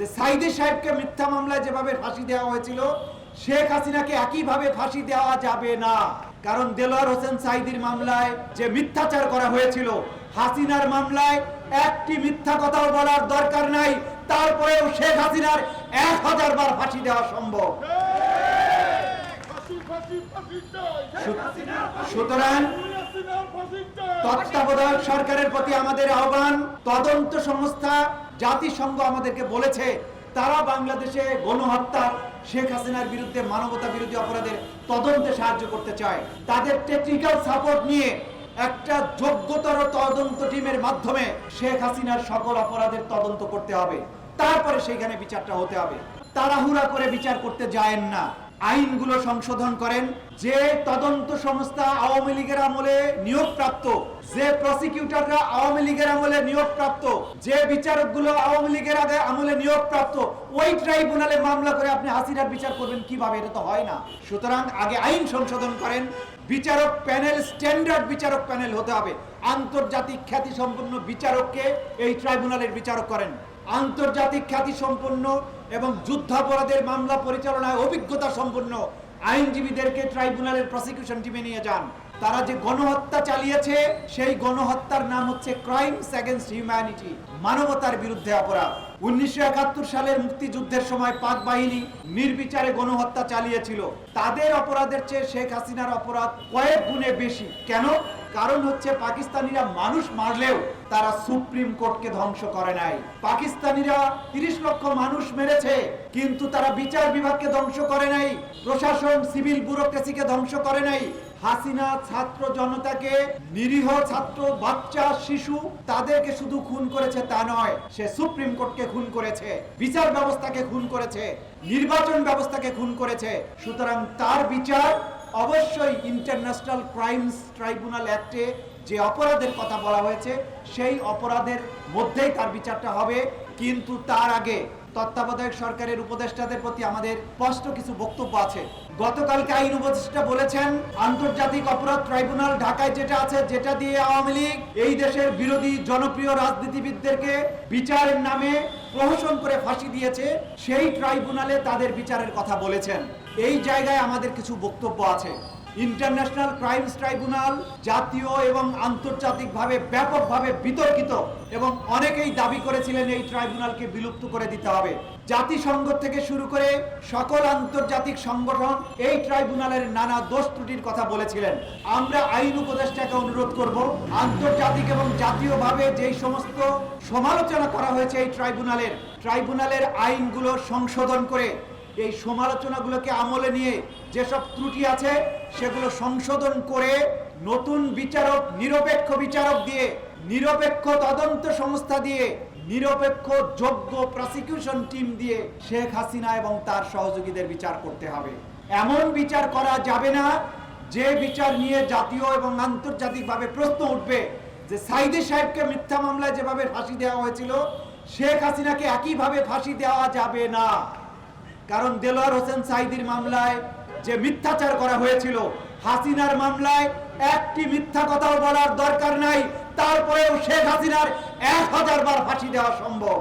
যে সাইদে সাহেবকে মিথ্যা মামলায় যেভাবে ফাঁসি দেওয়া হয়েছিল, শেখ হাসিনাকে একইভাবে ফাঁসি দেওয়া যাবে না। কারণ দেলোয়ার হোসেন সাইদির মামলায় যে মিথ্যাচার করা হয়েছিল, হাসিনার মামলায় একটি মিথ্যা কথাও বলার দরকার নাই। তারপরেও শেখ হাসিনার এক হাজার বার ফাঁসি দেওয়া সম্ভব ফাঁসি ফাঁসি ফাঁসি চাই সু- সুতরাং তত্ত্বাবধায়ক সরকারের প্রতি আমাদের আহ্বান, তদন্ত সংস্থা, জাতিসংঘ আমাদেরকে বলেছে, তারা বাংলাদেশে গণহত্যা, শেখ হাসিনার বিরুদ্ধে মানবতা বিরোধী অপরাধের তদন্তে সাহায্য করতে চায়। তাদের টেকনিক্যাল সাপোর্ট নিয়ে একটা যোগ্যতর তদন্ত টিমের মাধ্যমে শেখ হাসিনার সকল অপরাধের তদন্ত করতে হবে। তারপরে সেইখানে বিচারটা হতে হবে। তাড়াহুড়া করে বিচার করতে যায়েন না। আইনগুলো সংশোধন করেন, যে তদন্ত সংস্থা আওয়ামী লীগের আমলে নিয়োগপ্রাপ্ত, যে প্রসিকিউটররা আওয়ামী লীগের আমলে নিয়োগপ্রাপ্ত, যে বিচারকগুলো আওয়ামী লীগের আগে আমলে নিয়োগপ্রাপ্ত, ওই ট্রাইব্যুনালে মামলা করে আপনি হাসিনার বিচার করবেন কীভাবে? এটা তো হয় না। সুতরাং আগে আইন সংশোধন করেন, বিচারক প্যানেল, স্ট্যান্ডার্ড বিচারক প্যানেল হতে হবে। আন্তর্জাতিক খ্যাতি সম্পন্ন বিচারককে এই ট্রাইব্যুনালের বিচারক করেন। আন্তর্জাতিক খ্যাতি সম্পন্ন এবং যুদ্ধাপরাধের মামলা পরিচালনায় অভিজ্ঞতা সম্পন্ন আইনজীবীদেরকে ট্রাইব্যুনালের প্রসিকিউশন টিমে নিয়ে যান। তারা যে গণহত্যা চালিয়েছে, সেই গণহত্যার নাম হচ্ছে ক্রাইমস অ্যাগেন্স্ট হিউম্যানিটি, মানবতার বিরুদ্ধে অপরাধ। উনিশশো একাত্তর সালের মুক্তিযুদ্ধের সময় পাক বাহিনী নির্বিচারে গণহত্যা চালিয়েছিল। তাদের অপরাধের চেয়ে শেখ হাসিনার অপরাধ কয়েক গুণে বেশি। কেন? কারণ হচ্ছে পাকিস্তানিরা মানুষ মারলেও তারা সুপ্রিম কোর্টকে ধ্বংস করে নাই। পাকিস্তানিরা তিরিশ লক্ষ মানুষ মেরেছে, কিন্তু তারা বিচার বিভাগকে ধ্বংস করে নাই, প্রশাসন, সিভিল ব্যুরোক্রেসিকে ধ্বংস করে নাই। হাসিনা ছাত্র জনতাকে, নিরীহ ছাত্র, বাচ্চা, শিশু তাদেরকে শুধু খুন করেছে তা নয়, সে সুপ্রিম কোর্টকে খুন করেছে, বিচার ব্যবস্থাকে খুন করেছে, নির্বাচন ব্যবস্থাকে খুন করেছে। সুতরাং তার বিচার অবশ্যই ইন্টারন্যাশনাল ক্রাইমস ট্রাইব্যুনাল অ্যাক্টে যে অপরাধের কথা বলা হয়েছে, সেই অপরাধের মধ্যেই তার বিচারটা হবে। কিন্তু তার আগে তত্ত্বাবধায়ক সরকারের উপদেষ্টাদের প্রতি আমাদের স্পষ্ট কিছু বক্তব্য আছে। গতকালকে আইন উপদেষ্টা বলেছেন, আন্তর্জাতিক অপরাধ ট্রাইব্যুনাল ঢাকায় যেটা আছে যেটা দিয়ে আওয়ামী লীগ এই দেশের বিরোধী জনপ্রিয় রাজনীতিবিদদেরকে বিচারের নামে প্রহসন করে ফাঁসি দিয়েছে, সেই ট্রাইব্যুনালে তাদের বিচারের কথা বলেছেন। এই জায়গায় আমাদের কিছু বক্তব্য আছে। ইন্টারন্যাশনাল ক্রাইমস ট্রাইব্যুনাল জাতীয় এবং আন্তর্জাতিকভাবে ব্যাপকভাবে বিতর্কিত এবং অনেকেই দাবি করেছিলেন এই ট্রাইব্যুনালকে বিলুপ্ত করে দিতে হবে। জাতিসংঘ থেকে শুরু করে সকল আন্তর্জাতিক সংগঠন এই ট্রাইব্যুনালের নানা দোষ ত্রুটির কথা বলেছিলেন। আমরা আইন উপদেষ্টাকে অনুরোধ করব, আন্তর্জাতিক এবং জাতীয়ভাবে যেই সমস্ত সমালোচনা করা হয়েছে এই ট্রাইব্যুনালের ট্রাইব্যুনালের আইনগুলো সংশোধন করে এই সমালোচনাগুলোকে আমলে নিয়ে যেসব ত্রুটি আছে, সেগুলো সংশোধন করে নতুন বিচারক, নিরপেক্ষ বিচারক দিয়ে, নিরপেক্ষ তদন্ত সংস্থা দিয়ে, নিরপেক্ষ যোগ্য প্রসিকিউশন টিম দিয়ে শেখ হাসিনা এবং তার সহযোগীদের বিচার করতে হবে। এমন বিচার করা যাবে না যে বিচার নিয়ে জাতীয় এবং আন্তর্জাতিকভাবে প্রশ্ন উঠবে যে সাইদি সাহেবকে মিথ্যা মামলায় যেভাবে ফাঁসি দেওয়া হয়েছিল, শেখ হাসিনাকে একইভাবে ফাঁসি দেওয়া যাবে না। কারণ দেলোয়ার হোসেন সাইদির মামলায় যে মিথ্যাচার করা হয়েছিল, হাসিনার মামলায় একটি মিথ্যা কথাও বলার দরকার নাই, তারপরেও শেখ হাসিনার এক হাজার বার ফাঁসি দেওয়া সম্ভব।